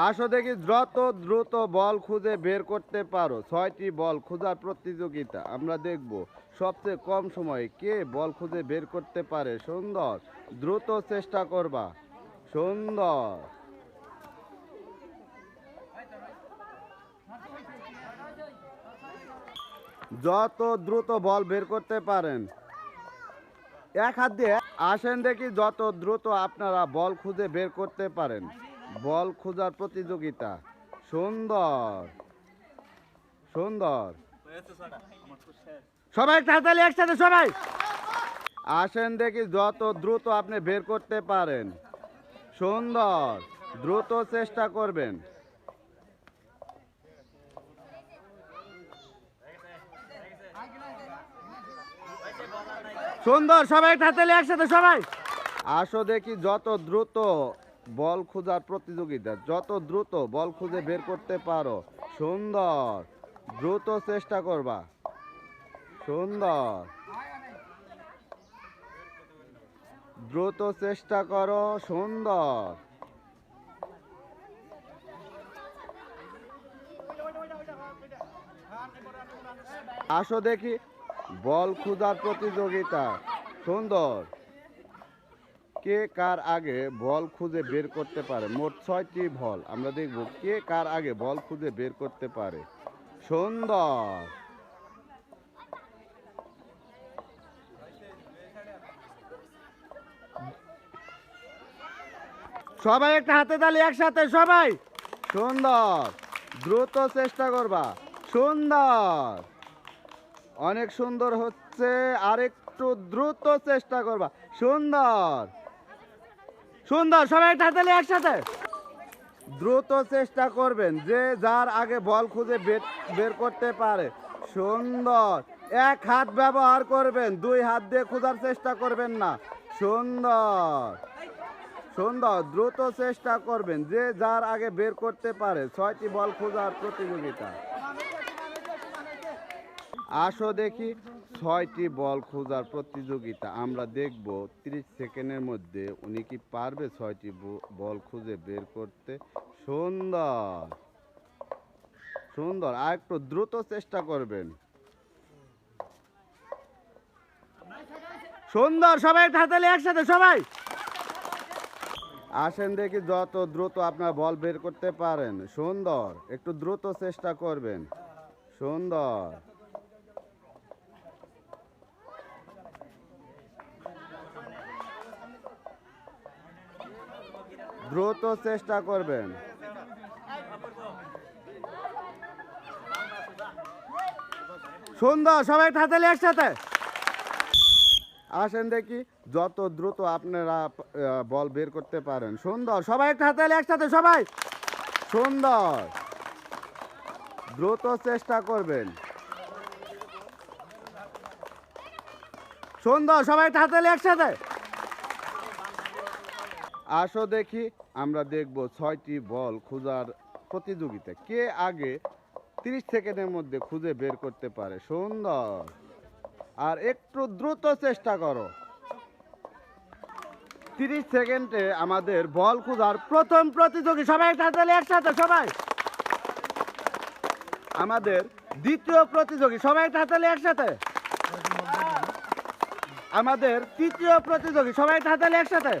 আসো দেখি যত দ্রুত বল খুঁজে বের করতে পারো। ছয়টি বল খোঁজার প্রতিযোগিতা, আমরা দেখব। সবচেয়ে কম সময়ে কে বল খুঁজে বের করতে পারে? সুন্দর, দ্রুত চেষ্টা করবা। সুন্দর। যত দ্রুত বল বের করতে পারেন। এক হাত দিয়ে আসেন দেখি, যত দ্রুত আপনারা বল খুঁজে বের করতে পারেন। বল খোঁজার প্রতিযোগিতা। সুন্দর। সুন্দর। সবাই তাড়াতাড়ি একসাথে, সবাই। আসেন দেখি যত দ্রুত আপনি বের করতে পারেন। সুন্দর। দ্রুত চেষ্টা করবেন। সুন্দর, সবাই তাড়াতাড়ি একসাথে, সবাই। আসো দেখি যত দ্রুত বল খোঁজার প্রতিযোগিতা। যত দ্রুত বল খুঁজে বের করতে পারো, সুন্দর। দ্রুত চেষ্টা করবা। সুন্দর। দ্রুত চেষ্টা করো, সুন্দর। আসো দেখি, বল খোঁজার প্রতিযোগিতা, সুন্দর। কে কার আগে বল খুঁজে বের করতে পারে? মোট ছয়টি বল। আমরা দেখব কে কার আগে বল খুঁজে বের করতে পারে। সুন্দর। সবাই একটা হাতে তালি একসাথে, সবাই। সুন্দর। দ্রুত চেষ্টা করবা। সুন্দর। অনেক সুন্দর হচ্ছে, আরেকটু দ্রুত চেষ্টা করবা। সুন্দর। সুন্দর, সবাই একটা একসাথে। দ্রুত চেষ্টা করবেন, যে যার আগে বল খুঁজে বের করতে পারে। সুন্দর, এক হাত ব্যবহার করবেন, দুই হাত দিয়ে খোঁজার চেষ্টা করবেন না। সুন্দর সুন্দর, দ্রুত চেষ্টা করবেন, যে যার আগে বের করতে পারে। ছয়টি বল খোঁজার প্রতিযোগিতা। আসো দেখি। ছয়টি বল খোঁজার প্রতিযোগিতা আমরা দেখব। তিরিশ সেকেন্ডের মধ্যে উনি কি পারবে ছয়টি বল খুঁজে বের করতে? সুন্দর। সুন্দর। আর একটু দ্রুত চেষ্টা করবেন। সুন্দর। সবাই হাতালে একসাথে, সবাই। আসেন দেখি যত দ্রুত আপনার বল বের করতে পারেন। সুন্দর। একটু দ্রুত চেষ্টা করবেন। সুন্দর। দ্রুত চেষ্টা করবেন। সুন্দর, সবাই তাড়াতাড়ি একসাথে। আসেন দেখি যত দ্রুত আপনারা বল বের করতে পারেন। সুন্দর, সবাই একটা হাতালে একসাথে, সবাই। সুন্দর। দ্রুত চেষ্টা করবেন। সুন্দর, সবাই একটা হাতালে একসাথে। আসো দেখি, আমরা দেখব ছয়টি বল খোঁজার প্রতিযোগিতা। কে আগে তিরিশ সেকেন্ডের মধ্যে খুঁজে বের করতে পারে? সুন্দর। আর একটু দ্রুত চেষ্টা করো। তিরিশ সেকেন্ডে আমাদের বল খোঁজার প্রথম প্রতিযোগী সবাই তাড়াতাড়ি একসাথে, সবাই। আমাদের দ্বিতীয় প্রতিযোগী সবাই তাড়াতাড়ি একসাথে। আমাদের তৃতীয় প্রতিযোগী সবাই তাড়াতাড়ি একসাথে।